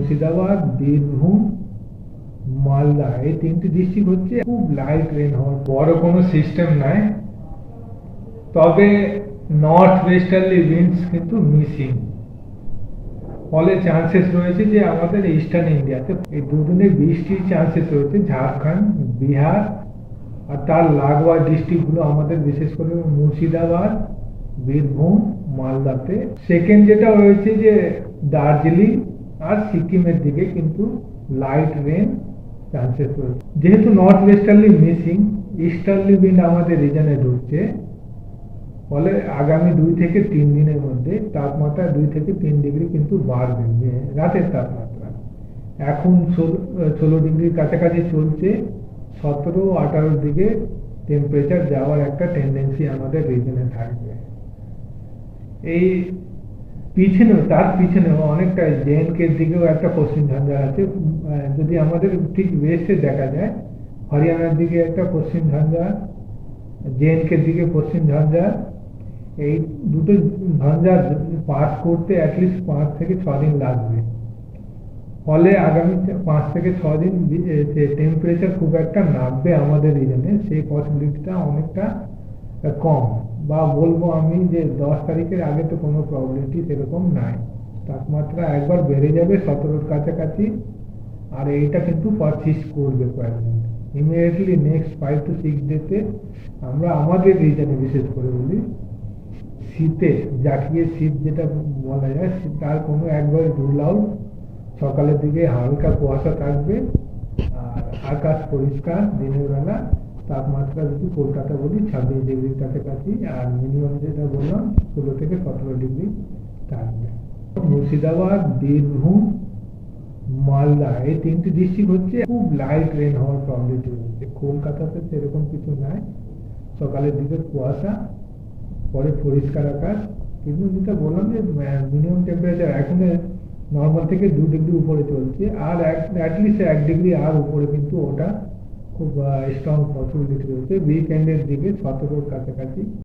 মুর্শিদাবাদ, বীরভূম, মালদা। এই তিনটি ডিস্ট্রিক্ট হচ্ছে খুব লাইট রেন হওয়ার বড় কোনো সিস্টেম নাই। তবে নর্থ ওয়েস্টার্লি উইন্ডস কিন্তু মিসিং ফলে চান্সেস রয়েছে যে আমাদের ইস্টার্ন ইন্ডিয়াতে এই দুদিনে বৃষ্টির চান্সেস রয়েছে। ঝাড়খণ্ড, বিহার আর তার লাগোয়া ডিস্ট্রিক্টগুলো আমাদের বিশেষ করে মুর্শিদাবাদ, বীরভূম, মালদাতে। সেকেন্ড যেটা রয়েছে যে দার্জিলিং আর সিকিমের দিকে কিন্তু লাইট রেন চান্সেস রয়েছে। যেহেতু north westerly missing easterly wind আমাদের রিজনে ঢুকছে। ফলে আগামী দুই থেকে তিন দিনের মধ্যে তাপমাত্রা দুই থেকে তিন ডিগ্রি কিন্তু বাড়বে রাতের তাপমাত্রা। এখন ষোলো ডিগ্রির কাছাকাছি চলছে, সতেরো, আঠারোর দিকে টেম্পারেচার যাওয়ার একটা টেন্ডেন্সি আমাদের রিজনে থাকবে। এই পিছনে, তার পিছনে অনেকটা জেএনকের দিকেও একটা পশ্চিম ঝঞ্ঝার আছে। যদি আমাদের ঠিক ওয়েস্টে দেখা যায়, হরিয়ানার দিকে একটা পশ্চিম ঝঞ্ঝার জেএনকের দিকে পশ্চিম ঝঞ্ঝার এই দুটো ঝঞ্ঝার পাস করতে অ্যাটলিস্ট পাঁচ থেকে ছ দিন লাগবে। ফলে আগামী পাঁচ থেকে ছ দিন টেম্পারেচার খুব একটা নামবে আমাদের রিজনে সেই পসিবিলিটিটা অনেকটা কম। বা বলব আমি যে দশ তারিখের আগে তো কোনো প্রবলিটি সেরকম নাই। তাপমাত্রা একবার বেড়ে যাবে সতেরোর কাছাকাছি, আর এইটা কিন্তু পারচিস করবে কয়েকদিন। Immediately next five to six ডেতে আমরা আমাদের রিজনে বিশেষ করে বলি, শীতে জাকিয়ে শীত যেটা বলা যায়, তার কোনো একবার রুল সকালের দিকে হালকা কুয়াশা থাকবে, আর আকাশ পরিষ্কার দিনের বেলা। তাপমাত্রা যদি কলকাতা বলি, ছাব্বিশ ডিগ্রির কাছাকাছি, আর মিনিমাম যেটা বললাম, ষোলো থেকে সতেরো ডিগ্রি থাকবে। মুর্শিদাবাদ, বীরভূম, মালদা, এই তিনটি ডিস্ট্রিক্ট হচ্ছে খুব লাইট রেন হওয়ার প্রবলিটি রয়েছে। কলকাতাতে সেরকম কিছু নাই। সকালের দিকে কুয়াশা, পরে পরিষ্কার আকাশ। কিন্তু যেটা বললাম যে মিনিমাম টেম্পারেচার এখন নর্মাল থেকে দু ডিগ্রি উপরে চলছে, আর অ্যাটলিস্ট এক ডিগ্রি আর উপরে কিন্তু ওটা খুব স্ট্রং পসিবিলিটি রয়েছে উইকেন্ডের দিকে সতেরোর কাছাকাছি